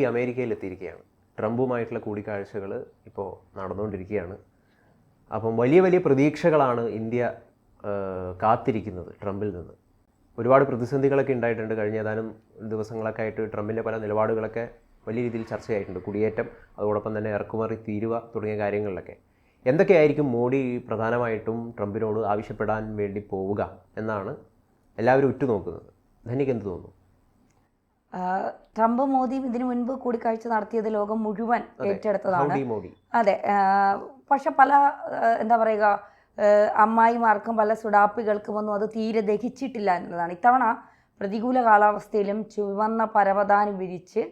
മോദി അമേരിക്കയിൽ എത്തിയിരിക്കുകയാണ് ട്രംപുമായിട്ടുള്ള കൂടിക്കാഴ്ചകൾ ഇപ്പോൾ നടന്നുകൊണ്ടിരിക്കുകയാണ്. അപ്പം വലിയ വലിയ പ്രതീക്ഷകളാണ് ഇന്ത്യ കാത്തിരിക്കുന്നത് ട്രംപിൽ നിന്ന്. ഒരുപാട് പ്രതിസന്ധികളൊക്കെ ഉണ്ടായിട്ടുണ്ട്. കഴിഞ്ഞ ഏതാനും ദിവസങ്ങളൊക്കെ ആയിട്ട് ട്രംപിന്റെ പല നിലപാടുകളൊക്കെ വലിയ രീതിയിൽ ചർച്ചയായിട്ടുണ്ട്. കുടിയേറ്റം അതോടൊപ്പം തന്നെ ഇറക്കുമറി തീരുവ തുടങ്ങിയ കാര്യങ്ങളിലൊക്കെ. എന്തൊക്കെയായിരിക്കും മോഡി പ്രധാനമായിട്ടും ട്രംപിനോട് ആവശ്യപ്പെടാൻ വേണ്ടി പോവുക എന്നാണ് എല്ലാവരും ഉറ്റുനോക്കുന്നത്? ധനിക്ക് എന്ത് തോന്നുന്നു? ട്രംപ് മോദിയും ഇതിനു മുൻപ് കൂടിക്കാഴ്ച നടത്തിയത് ലോകം മുഴുവൻ ഏറ്റെടുത്തതാണ്. അതെ പക്ഷെ പല എന്താ പറയുക അമ്മായിമാർക്കും പല സുഡാപ്പികൾക്കും ഒന്നും അത് തീരെ ദഹിച്ചിട്ടില്ല എന്നുള്ളതാണ് ഇത്തവണ പ്രതികൂല കാലാവസ്ഥയിലും ചുവന്ന പരവതാനി വിരിച്ച്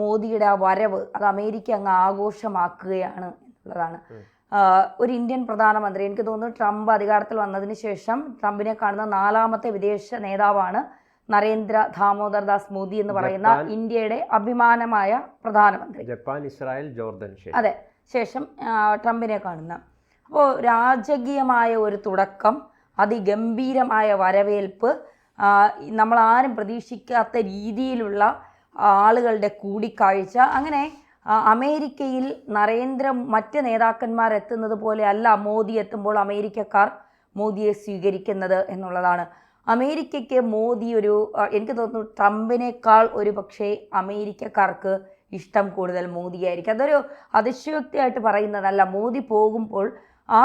മോദിയുടെ ആ വരവ് അത് അമേരിക്ക അങ്ങ് ആഘോഷമാക്കുകയാണ് എന്നുള്ളതാണ്. ഒരു ഇന്ത്യൻ പ്രധാനമന്ത്രി എനിക്ക് തോന്നുന്നു ട്രംപ് അധികാരത്തിൽ വന്നതിന് ശേഷം ട്രംപിനെ കാണുന്ന നാലാമത്തെ വിദേശ നേതാവാണ് നരേന്ദ്ര ദാമോദർ ദാസ് മോദി എന്ന് പറയുന്ന ഇന്ത്യയുടെ അഭിമാനമായ പ്രധാനമന്ത്രി. ജപ്പാൻ ഇസ്രായേൽ ജോർദൻ അതെ ശേഷം ട്രംപിനെ കാണുന്ന. അപ്പോൾ രാജകീയമായ ഒരു തുടക്കം അതിഗംഭീരമായ വരവേൽപ്പ് നമ്മൾ ആരും പ്രതീക്ഷിക്കാത്ത രീതിയിലുള്ള ആളുകളുടെ കൂടിക്കാഴ്ച. അങ്ങനെ അമേരിക്കയിൽ നരേന്ദ്ര മറ്റ് നേതാക്കന്മാർ എത്തുന്നത് പോലെ അല്ല മോദി എത്തുമ്പോൾ അമേരിക്കക്കാർ മോദിയെ സ്വീകരിക്കുന്നത് എന്നുള്ളതാണ്. അമേരിക്കയ്ക്ക് മോദി ഒരു എനിക്ക് തോന്നുന്നു ട്രംപിനേക്കാൾ ഒരു പക്ഷേ അമേരിക്കക്കാർക്ക് ഇഷ്ടം കൂടുതൽ മോദിയായിരിക്കും. അതൊരു അതിശയോക്തിയായിട്ട് പറയുന്നതല്ല. മോദി പോകുമ്പോൾ ആ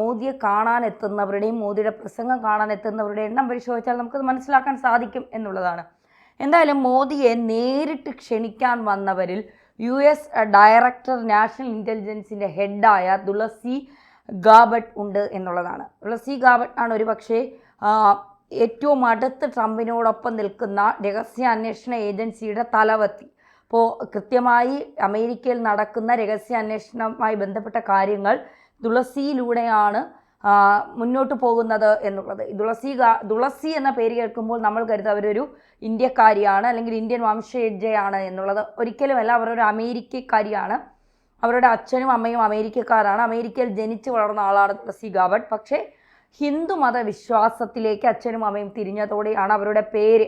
മോദിയെ കാണാൻ എത്തുന്നവരുടെയും മോദിയുടെ പ്രസംഗം കാണാൻ എത്തുന്നവരുടെ എണ്ണം പരിശോധിച്ചാൽ നമുക്കത് മനസ്സിലാക്കാൻ സാധിക്കും എന്നുള്ളതാണ്. എന്തായാലും മോദിയെ നേരിട്ട് ക്ഷണിക്കാൻ വന്നവരിൽ യു എസ് ഡയറക്ടർ നാഷണൽ ഇന്റലിജൻസിന്റെ ഹെഡായ തുളസി ഗാബട്ട് ഉണ്ട് എന്നുള്ളതാണ്. തുളസി ഗാബട്ട് ആണ് ഒരു പക്ഷേ ഏറ്റവും അടുത്ത് ട്രംപിനോടൊപ്പം നിൽക്കുന്ന രഹസ്യാന്വേഷണ ഏജൻസിയുടെ തലവത്തി. അപ്പോൾ കൃത്യമായി അമേരിക്കയിൽ നടക്കുന്ന രഹസ്യാന്വേഷണവുമായി ബന്ധപ്പെട്ട കാര്യങ്ങൾ തുളസിയിലൂടെയാണ് മുന്നോട്ട് പോകുന്നത് എന്നുള്ളത്. തുളസി തുളസി എന്ന പേര് കേൾക്കുമ്പോൾ നമ്മൾ കരുതുക അവരൊരു ഇന്ത്യക്കാരിയാണ് അല്ലെങ്കിൽ ഇന്ത്യൻ വംശജയാണ് എന്നുള്ളത്. ഒരിക്കലുമല്ല അവരൊരു അമേരിക്കക്കാരിയാണ്. അവരുടെ അച്ഛനും അമ്മയും അമേരിക്കക്കാരാണ്. അമേരിക്കയിൽ ജനിച്ചു വളർന്ന ആളാണ് തുളസി ഗാബട്ട് പക്ഷേ ഹിന്ദു മത വിശ്വാസത്തിലേക്ക് അച്ഛനും അമ്മയും തിരിഞ്ഞതോടെയാണ് അവരുടെ പേര്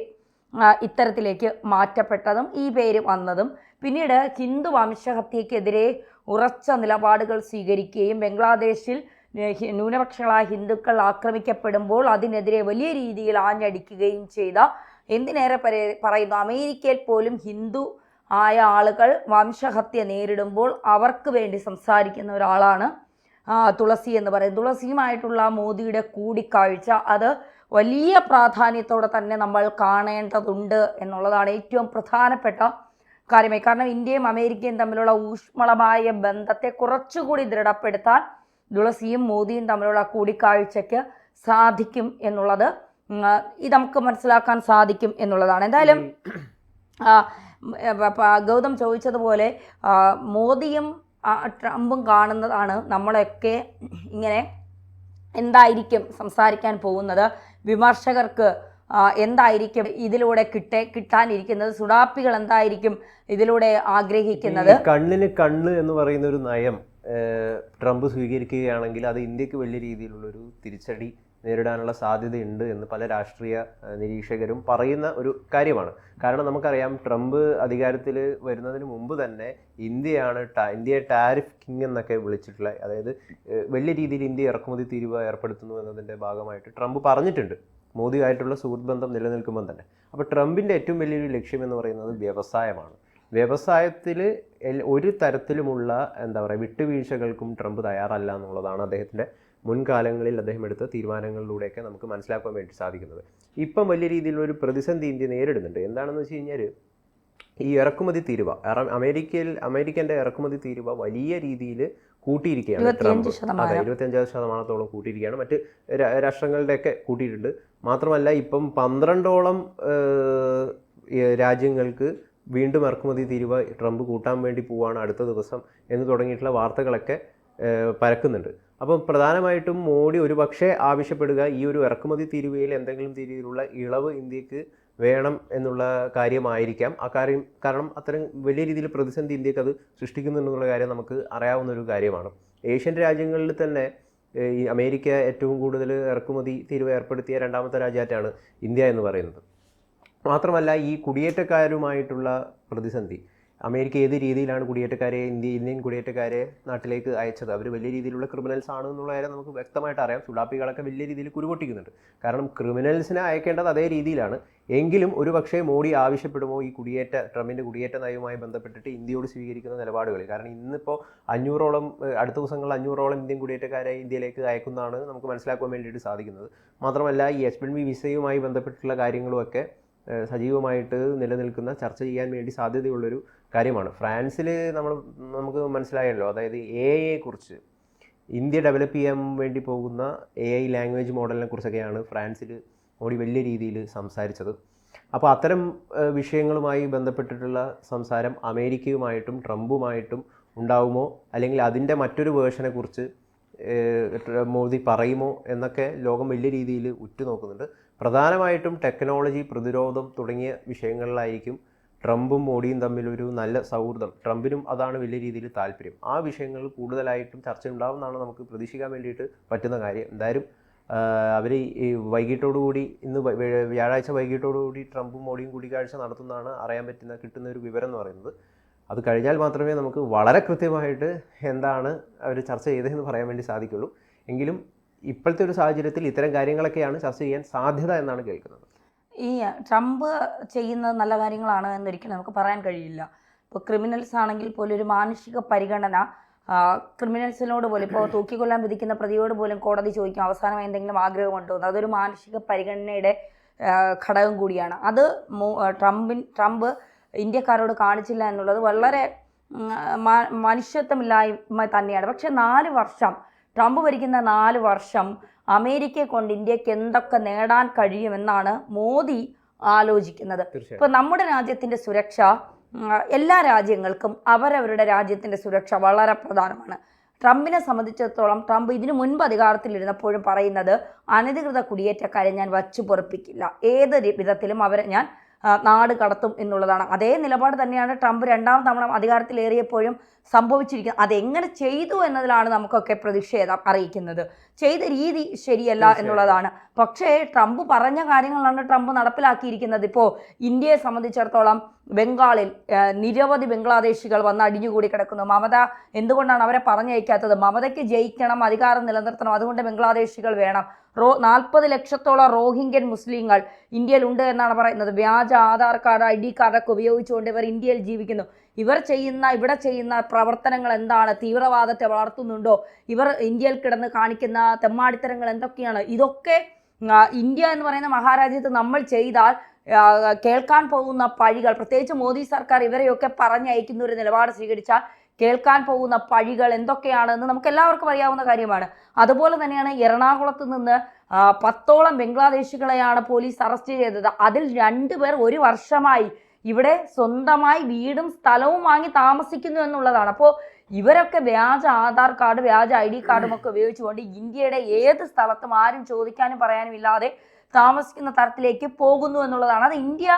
ഇത്തരത്തിലേക്ക് മാറ്റപ്പെട്ടതും ഈ പേര് വന്നതും. പിന്നീട് ഹിന്ദു വംശഹത്യക്കെതിരെ ഉറച്ച നിലപാടുകൾ സ്വീകരിക്കുകയും ബംഗ്ലാദേശിൽ ന്യൂനപക്ഷങ്ങളായ ഹിന്ദുക്കൾ ആക്രമിക്കപ്പെടുമ്പോൾ അതിനെതിരെ വലിയ രീതിയിൽ ആഞ്ഞടിക്കുകയും ചെയ്ത എന്തിനേറെ പറയുന്നു അമേരിക്കയിൽ പോലും ഹിന്ദു ആയ ആളുകൾ വംശഹത്യ നേരിടുമ്പോൾ അവർക്ക് വേണ്ടി സംസാരിക്കുന്ന ഒരാളാണ് തുളസി എന്ന് പറയും. തുളസിയുമായിട്ടുള്ള മോദിയുടെ കൂടിക്കാഴ്ച അത് വലിയ പ്രാധാന്യത്തോടെ തന്നെ നമ്മൾ കാണേണ്ടതുണ്ട് എന്നുള്ളതാണ് ഏറ്റവും പ്രധാനപ്പെട്ട കാര്യമായി കാരണം ഇന്ത്യയും അമേരിക്കയും തമ്മിലുള്ള ഊഷ്മളമായ ബന്ധത്തെ കുറച്ചുകൂടി ദൃഢപ്പെടുത്താൻ തുളസിയും മോദിയും തമ്മിലുള്ള കൂടിക്കാഴ്ചയ്ക്ക് സാധിക്കും എന്നുള്ളത് ഇത് നമുക്ക് മനസ്സിലാക്കാൻ സാധിക്കും എന്നുള്ളതാണ്. എന്തായാലും ഗൗതം ചോദിച്ചതുപോലെ മോദിയും ട്രംപും കാണുന്നതാണ് നമ്മളൊക്കെ ഇങ്ങനെ എന്തായിരിക്കും സംസാരിക്കാൻ പോകുന്നത്? വിമർശകർക്ക് എന്തായിരിക്കും ഇതിലൂടെ കിട്ടെ കിട്ടാനിരിക്കുന്നത്? സുഡാപ്പികൾ എന്തായിരിക്കും ഇതിലൂടെ ആഗ്രഹിക്കുന്നത്? കണ്ണിന് കണ്ണ് എന്ന് പറയുന്ന ഒരു നയം ട്രംപ് സ്വീകരിക്കുകയാണെങ്കിൽ അത് ഇന്ത്യയ്ക്ക് വലിയ രീതിയിലുള്ളൊരു തിരിച്ചടി നേരിടാനുള്ള സാധ്യതയുണ്ട് എന്ന് പല രാഷ്ട്രീയ നിരീക്ഷകരും പറയുന്ന ഒരു കാര്യമാണ്. കാരണം നമുക്കറിയാം ട്രംപ് അധികാരത്തിൽ വരുന്നതിന് മുമ്പ് തന്നെ ഇന്ത്യയാണ് ഇന്ത്യയെ ടാരിഫ് കിങ് എന്നൊക്കെ വിളിച്ചിട്ടുള്ള അതായത് വലിയ രീതിയിൽ ഇന്ത്യ ഇറക്കുമതി തീരുവ ഏർപ്പെടുത്തുന്നു എന്നതിന്റെ ഭാഗമായിട്ട് ട്രംപ് പറഞ്ഞിട്ടുണ്ട്. മോദിയായിട്ടുള്ള സുഹൃത്ത് ബന്ധം നിലനിൽക്കുമ്പോൾ തന്നെ. അപ്പോൾ ട്രംപിന്റെ ഏറ്റവും വലിയൊരു ലക്ഷ്യം എന്ന് പറയുന്നത് വ്യവസായമാണ്. വ്യവസായത്തിൽ ഒരു തരത്തിലുമുള്ള എന്താ പറയുക വിട്ടുവീഴ്ചകൾക്കും ട്രംപ് തയ്യാറല്ല എന്നുള്ളതാണ് അദ്ദേഹത്തിന്റെ മുൻകാലങ്ങളിൽ അദ്ദേഹം എടുത്ത തീരുമാനങ്ങളിലൂടെയൊക്കെ നമുക്ക് മനസ്സിലാക്കാൻ വേണ്ടി സാധിക്കുന്നത്. ഇപ്പം വലിയ രീതിയിലുള്ള ഒരു പ്രതിസന്ധി ഇന്ത്യ നേരിടുന്നുണ്ട്. എന്താണെന്ന് വെച്ച് കഴിഞ്ഞാൽ ഈ ഇറക്കുമതി തീരുവ അമേരിക്കയിൽ അമേരിക്കന്റെ ഇറക്കുമതി തീരുവ വലിയ രീതിയിൽ കൂട്ടിയിരിക്കുകയാണ് ട്രംപ്. അതെ ഇരുപത്തിയഞ്ച് ശതമാനത്തോളം കൂട്ടിയിരിക്കുകയാണ്. മറ്റ് രാഷ്ട്രങ്ങളുടെയൊക്കെ കൂട്ടിയിട്ടുണ്ട്. മാത്രമല്ല ഇപ്പം പന്ത്രണ്ടോളം രാജ്യങ്ങൾക്ക് വീണ്ടും ഇറക്കുമതി തീരുവ ട്രംപ് കൂട്ടാൻ വേണ്ടി പോവാണ് അടുത്ത ദിവസം എന്ന് തുടങ്ങിയിട്ടുള്ള വാർത്തകളൊക്കെ പരക്കുന്നുണ്ട്. അപ്പം പ്രധാനമായിട്ടും മോഡി ഒരുപക്ഷെ ആവശ്യപ്പെടുക ഈ ഒരു ഇറക്കുമതി തീരുവയിൽ എന്തെങ്കിലും രീതിയിലുള്ള ഇളവ് ഇന്ത്യയ്ക്ക് വേണം എന്നുള്ള കാര്യമായിരിക്കാം. ആ കാര്യം കാരണം അത്തരം വലിയ രീതിയിൽ പ്രതിസന്ധി ഇന്ത്യയ്ക്ക് അത് സൃഷ്ടിക്കുന്നുണ്ടെന്നുള്ള കാര്യം നമുക്ക് അറിയാവുന്ന ഒരു കാര്യമാണ്. ഏഷ്യൻ രാജ്യങ്ങളിൽ തന്നെ ഈ അമേരിക്ക ഏറ്റവും കൂടുതൽ ഇറക്കുമതി തീരുവ ഏർപ്പെടുത്തിയ രണ്ടാമത്തെ രാജ്യമായിട്ടാണ് ഇന്ത്യ എന്ന് പറയുന്നത്. മാത്രമല്ല ഈ കുടിയേറ്റക്കാരുമായിട്ടുള്ള പ്രതിസന്ധി അമേരിക്ക ഏത് രീതിയിലാണ് കുടിയേറ്റക്കാരെ ഇന്ത്യ ഇന്ത്യൻ കുടിയേറ്റക്കാരെ നാട്ടിലേക്ക് അയച്ചത്? അവർ വലിയ രീതിയിലുള്ള ക്രിമിനൽസ് ആണ് എന്നുള്ള കാര്യം നമുക്ക് വ്യക്തമായിട്ട് അറിയാം. സുഡാപ്പികളൊക്കെ വലിയ രീതിയിൽ കുരുപൊട്ടിക്കുന്നുണ്ട്. കാരണം ക്രിമിനൽസിനെ അയക്കേണ്ടത് അതേ രീതിയിലാണ്. എങ്കിലും ഒരു പക്ഷേ മോഡി ആവശ്യപ്പെടുമോ ഈ കുടിയേറ്റ ട്രംപിന്റെ കുടിയേറ്റ നയവുമായി ബന്ധപ്പെട്ടിട്ട് ഇന്ത്യയോട് സ്വീകരിക്കുന്ന നിലപാടുകൾ കാരണം ഇന്നിപ്പോൾ അഞ്ഞൂറോളം അടുത്ത ദിവസങ്ങളിൽ അഞ്ഞൂറോളം ഇന്ത്യൻ കുടിയേറ്റക്കാരെ ഇന്ത്യയിലേക്ക് അയക്കുന്നതാണ് നമുക്ക് മനസ്സിലാക്കാൻ വേണ്ടിയിട്ട് സാധിക്കുന്നത്. മാത്രമല്ല ഈ എച്ച് വിസയുമായി ബന്ധപ്പെട്ടിട്ടുള്ള കാര്യങ്ങളുമൊക്കെ സജീവമായിട്ട് നിലനിൽക്കുന്ന ചർച്ച ചെയ്യാൻ വേണ്ടി സാധ്യതയുള്ളൊരു കാര്യമാണ്. ഫ്രാൻസിൽ നമ്മൾ നമുക്ക് മനസ്സിലായല്ലോ അതായത് എ കുറിച്ച്. ഇന്ത്യ ഡെവലപ്പ് ചെയ്യാൻ വേണ്ടി പോകുന്ന എ ഐ ലാംഗ്വേജ് മോഡലിനെ കുറിച്ചൊക്കെയാണ് ഫ്രാൻസിൽ മോഡി വലിയ രീതിയിൽ സംസാരിച്ചത്. അപ്പോൾ അത്തരം വിഷയങ്ങളുമായി ബന്ധപ്പെട്ടിട്ടുള്ള സംസാരം അമേരിക്കയുമായിട്ടും ട്രംപുമായിട്ടും ഉണ്ടാവുമോ? അല്ലെങ്കിൽ അതിന്റെ മറ്റൊരു വേർഷനെ കുറിച്ച് ഏഹ്, ട്ര- മോദി പറയുമോ എന്നൊക്കെ ലോകം വലിയ രീതിയിൽ ഉറ്റുനോക്കുന്നുണ്ട്. പ്രധാനമായിട്ടും ടെക്നോളജി പ്രതിരോധം തുടങ്ങിയ വിഷയങ്ങളിലായിരിക്കും ട്രംപും മോഡിയും തമ്മിലൊരു നല്ല സൗഹൃദം. ട്രംപിനും അതാണ് വലിയ രീതിയിൽ താല്പര്യം. ആ വിഷയങ്ങൾ കൂടുതലായിട്ടും ചർച്ച ഉണ്ടാവുമെന്നാണ് നമുക്ക് പ്രതീക്ഷിക്കാൻ വേണ്ടിയിട്ട് പറ്റുന്ന കാര്യം. എന്തായാലും അവർ ഈ വൈകിട്ടോടുകൂടി ഇന്ന് വ്യാഴാഴ്ച വൈകിട്ടോടുകൂടി ട്രംപും മോഡിയും കൂടിക്കാഴ്ച നടത്തുന്നതാണ് അറിയാൻ പറ്റുന്ന കിട്ടുന്ന ഒരു വിവരം എന്ന് പറയുന്നത്. അത് കഴിഞ്ഞാൽ മാത്രമേ നമുക്ക് വളരെ കൃത്യമായിട്ട് എന്താണ് അവർ ചർച്ച ചെയ്തതെന്ന് പറയാൻ വേണ്ടി സാധിക്കുള്ളൂ. എങ്കിലും ഇപ്പോഴത്തെ ഒരു സാഹചര്യത്തിൽ ഇത്തരം കാര്യങ്ങളൊക്കെയാണ് ചർച്ച ചെയ്യാൻ സാധ്യത എന്നാണ് കേൾക്കുന്നത്. ഈ ട്രംപ് ചെയ്യുന്നത് നല്ല കാര്യങ്ങളാണ് എന്നൊരിക്കലും നമുക്ക് പറയാൻ കഴിയില്ല. ഇപ്പോൾ ക്രിമിനൽസ് ആണെങ്കിൽ പോലും ഒരു മാനുഷിക പരിഗണന ക്രിമിനൽസിനോട് പോലും ഇപ്പോൾ തൂക്കിക്കൊല്ലാൻ വിധിക്കുന്ന പ്രതിയോട് പോലും കോടതി ചോദിക്കും അവസാനം എന്തെങ്കിലും ആഗ്രഹമുണ്ടോ? എന്ന്. അതൊരു മാനുഷിക പരിഗണനയുടെ ഘടകം കൂടിയാണ്. അത് ട്രംപിൻ ട്രംപ് ഇന്ത്യക്കാരോട് കാണിച്ചില്ല എന്നുള്ളത് വളരെ മനുഷ്യത്വമില്ലായ്മ തന്നെയാണ്. പക്ഷെ നാല് വർഷം ട്രംപ് ഭരിക്കുന്ന നാല് വർഷം അമേരിക്കയെ കൊണ്ട് ഇന്ത്യയ്ക്ക് എന്തൊക്കെ നേടാൻ കഴിയുമെന്നാണ് മോദി ആലോചിക്കുന്നത്. ഇപ്പോൾ നമ്മുടെ രാജ്യത്തിന്റെ സുരക്ഷ എല്ലാ രാജ്യങ്ങൾക്കും അവരവരുടെ രാജ്യത്തിന്റെ സുരക്ഷ വളരെ പ്രധാനമാണ്. ട്രംപിനെ സംബന്ധിച്ചിടത്തോളം ട്രംപ് ഇതിനു മുൻപ് അധികാരത്തിലിരുന്നപ്പോഴും പറയുന്നത് അനധികൃത കുടിയേറ്റക്കാരെ ഞാൻ വച്ചു പൊറപ്പിക്കില്ല ഏത് വിധത്തിലും അവരെ ഞാൻ നാട് കടത്തും എന്നുള്ളതാണ്. അതേ നിലപാട് തന്നെയാണ് ട്രംപ് രണ്ടാം തവണ അധികാരത്തിലേറിയപ്പോഴും സംഭവിച്ചിരിക്കുന്നത്. അതെങ്ങനെ ചെയ്തു എന്നതിലാണ് നമുക്കൊക്കെ പ്രതിഷേധം അറിയിക്കുന്നത്. ചെയ്ത രീതി ശരിയല്ല എന്നുള്ളതാണ്. പക്ഷേ ട്രംപ് പറഞ്ഞ കാര്യങ്ങളാണ് ട്രംപ് നടപ്പിലാക്കിയിരിക്കുന്നത്. ഇപ്പോൾ ഇന്ത്യയെ സംബന്ധിച്ചിടത്തോളം ബംഗാളിൽ നിരവധി ബംഗ്ലാദേശികൾ വന്ന് അടിഞ്ഞുകൂടി കിടക്കുന്നു. മമത എന്തുകൊണ്ടാണ് അവരെ പറഞ്ഞയക്കാത്തത്? മമതയ്ക്ക് ജയിക്കണം അധികാരം നിലനിർത്തണം. അതുകൊണ്ട് ബംഗ്ലാദേശികൾ വേണം. റോ നാൽപ്പത് ലക്ഷത്തോളം റോഹിംഗ്യൻ മുസ്ലിങ്ങൾ ഇന്ത്യയിലുണ്ട് എന്നാണ് പറയുന്നത്. വ്യാജ ആധാർ കാർഡ് ഐ ഡി കാർഡൊക്കെ ഉപയോഗിച്ചുകൊണ്ട് ഇവർ ഇന്ത്യയിൽ ജീവിക്കുന്നു. ഇവർ ചെയ്യുന്ന ഇവിടെ ചെയ്യുന്ന പ്രവർത്തനങ്ങൾ എന്താണ്? തീവ്രവാദത്തെ വളർത്തുന്നുണ്ടോ? ഇവർ ഇന്ത്യയിൽ കിടന്ന് കാണിക്കുന്ന തെമ്മാടിത്തരങ്ങൾ എന്തൊക്കെയാണ്? ഇതൊക്കെ ഇന്ത്യ എന്ന് പറയുന്ന മഹാരാജ്യത്ത് നമ്മൾ ചെയ്താൽ കേൾക്കാൻ പോകുന്ന പഴികൾ പ്രത്യേകിച്ച് മോദി സർക്കാർ ഇവരെയൊക്കെ പറഞ്ഞയക്കുന്ന ഒരു നിലപാട് സ്വീകരിച്ചാൽ കേൾക്കാൻ പോകുന്ന പഴികൾ എന്തൊക്കെയാണെന്ന് നമുക്ക് എല്ലാവർക്കും അറിയാവുന്ന കാര്യമാണ്. അതുപോലെ തന്നെയാണ് എറണാകുളത്ത് നിന്ന് പത്തോളം ബംഗ്ലാദേശികളെയാണ് പോലീസ് അറസ്റ്റ് ചെയ്തത്. അതിൽ രണ്ടുപേർ ഒരു വർഷമായി ഇവിടെ സ്വന്തമായി വീടും സ്ഥലവും വാങ്ങി താമസിക്കുന്നു എന്നുള്ളതാണ്. അപ്പോൾ ഇവരൊക്കെ വ്യാജ ആധാർ കാർഡ് വ്യാജ ഐ ഡി കാർഡും ഒക്കെ ഉപയോഗിച്ചുകൊണ്ട് ഇന്ത്യയുടെ ഏത് സ്ഥലത്തും ആരും ചോദിക്കാനും പറയാനും ഇല്ലാതെ താമസിക്കുന്ന തരത്തിലേക്ക് പോകുന്നു എന്നുള്ളതാണ്. അത് ഇന്ത്യ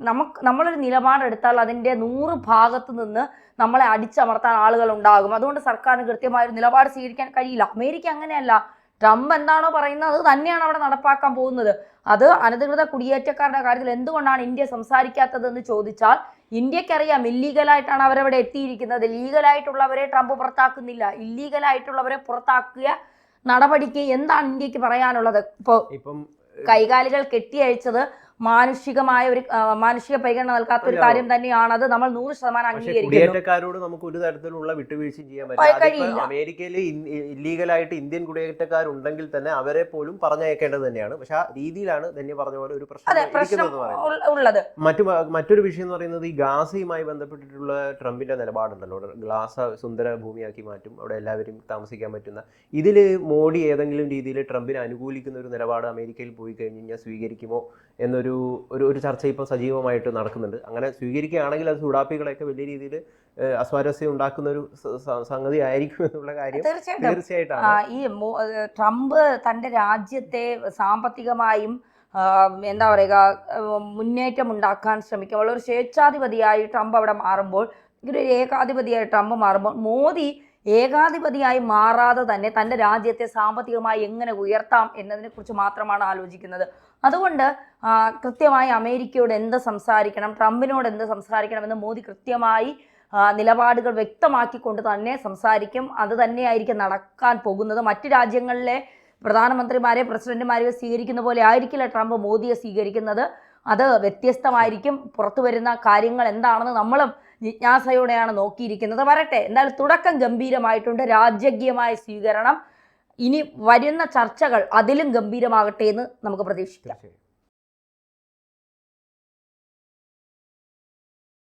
നമുക്ക് നമ്മളൊരു നിലപാടെടുത്താൽ അതിന്റെ നൂറ് ഭാഗത്ത് നിന്ന് നമ്മളെ അടിച്ചമർത്താൻ ആളുകൾ ഉണ്ടാകും അതുകൊണ്ട് സർക്കാരിന് കൃത്യമായ ഒരു നിലപാട് സ്വീകരിക്കാൻ കഴിയില്ല. അമേരിക്ക അങ്ങനെയല്ല. ട്രംപ് എന്താണോ പറയുന്നത് അത് തന്നെയാണ് അവിടെ നടപ്പാക്കാൻ പോകുന്നത്. അത് അനധികൃത കുടിയേറ്റക്കാരുടെ കാര്യത്തിൽ എന്തുകൊണ്ടാണ് ഇന്ത്യ സംസാരിക്കാത്തതെന്ന് ചോദിച്ചാൽ ഇന്ത്യക്കറിയാം ഇല്ലീഗലായിട്ടാണ് അവരവിടെ എത്തിയിരിക്കുന്നത്. ലീഗലായിട്ടുള്ളവരെ ട്രംപ് പുറത്താക്കുന്നില്ല. ഇല്ലീഗലായിട്ടുള്ളവരെ പുറത്താക്കിയ നടപടിക്ക് എന്താണ് ഇന്ത്യയ്ക്ക് പറയാനുള്ളത്? ഇപ്പോൾ ഇപ്പം കൈകാലുകൾ കെട്ടിയഴിച്ചത് മാനുഷികമായ ഒരു മാനുഷിക പരിഗണന നൽകാത്ത ഒരു കാര്യം തന്നെയാണ് അത് നമ്മൾ നൂറ് ശതമാനം കുടിയേറ്റക്കാരോട് നമുക്ക് ഒരു തരത്തിലുള്ള വിട്ടുവീഴ്ച ചെയ്യാൻ പറ്റില്ല. അമേരിക്കയിൽ ഇല്ലീഗലായിട്ട് ഇന്ത്യൻ കുടിയേറ്റക്കാരുണ്ടെങ്കിൽ തന്നെ അവരെ പോലും പറഞ്ഞയക്കേണ്ടത് തന്നെയാണ്. പക്ഷെ ആ രീതിയിലാണ് ധന്യ പറഞ്ഞ പോലെ ഒരു പ്രശ്നം ഉള്ളത്. മറ്റു മറ്റൊരു വിഷയം എന്ന് പറയുന്നത് ഈ ഗാസയുമായി ബന്ധപ്പെട്ടിട്ടുള്ള ട്രംപിന്റെ നിലപാടുണ്ടല്ലോ. ഗ്ലാസ സുന്ദര ഭൂമിയാക്കി മാറ്റും. അവിടെ എല്ലാവരും താമസിക്കാൻ പറ്റുന്ന. ഇതിൽ മോഡി ഏതെങ്കിലും രീതിയിൽ ട്രംപിനെ അനുകൂലിക്കുന്ന ഒരു നിലപാട് അമേരിക്കയിൽ പോയി കഴിഞ്ഞ് കഴിഞ്ഞാൽ സ്വീകരിക്കുമോ എന്നൊരു ഒരു ഒരു ഒരു ചർച്ച ഇപ്പോൾ സജീവമായിട്ട് നടക്കുന്നുണ്ട്. അങ്ങനെ സ്വീകരിക്കുകയാണെങ്കിൽ അത് സുഡാപ്പികളെയൊക്കെ വലിയ രീതിയിൽ അസ്വാരസ്യം ഉണ്ടാക്കുന്ന ഒരു സംഗതി ആയിരിക്കും എന്നുള്ള കാര്യം തീർച്ചയായിട്ടും. ഈ ട്രംപ് തന്റെ രാജ്യത്തെ സാമ്പത്തികമായും എന്താ പറയുക മുന്നേറ്റം ഉണ്ടാക്കാൻ ശ്രമിക്കുമ്പോൾ ഒരു സ്വേച്ഛാധിപതിയായി ട്രംപ് അവിടെ മാറുമ്പോൾ ഒരു ഏകാധിപതിയായി ട്രംപ് മാറുമ്പോൾ മോദി ഏകാധിപതിയായി മാറാതെ തന്നെ തന്റെ രാജ്യത്തെ സാമ്പത്തികമായി എങ്ങനെ ഉയർത്താം എന്നതിനെക്കുറിച്ച് മാത്രമാണ് ആലോചിക്കുന്നത്. അതുകൊണ്ട് കൃത്യമായി അമേരിക്കയോട് എന്ത് സംസാരിക്കണം ട്രംപിനോട് എന്ത് സംസാരിക്കണമെന്ന് മോദി കൃത്യമായി നിലപാടുകൾ വ്യക്തമാക്കിക്കൊണ്ട് തന്നെ സംസാരിക്കും. അത് തന്നെയായിരിക്കും നടക്കാൻ പോകുന്നത്. മറ്റ് രാജ്യങ്ങളിലെ പ്രധാനമന്ത്രിമാരെ പ്രസിഡന്റുമാരെ സ്വീകരിക്കുന്ന പോലെ ആയിരിക്കില്ല ട്രംപ് മോദിയെ സ്വീകരിക്കുന്നത്. അത് വ്യത്യസ്തമായിരിക്കും. പുറത്തു വരുന്ന കാര്യങ്ങൾ എന്താണെന്ന് നമ്മളും ജിജ്ഞാസയോടെയാണ് നോക്കിയിരിക്കുന്നത്. വരട്ടെ എന്തായാലും തുടക്കം ഗംഭീരമായിട്ടുണ്ട്. രാജകീയമായ സ്വീകരണം. ഇനി വരുന്ന ചർച്ചകൾ അതിലും ഗംഭീരമാകട്ടെ എന്ന് നമുക്ക് പ്രതീക്ഷിക്കാം.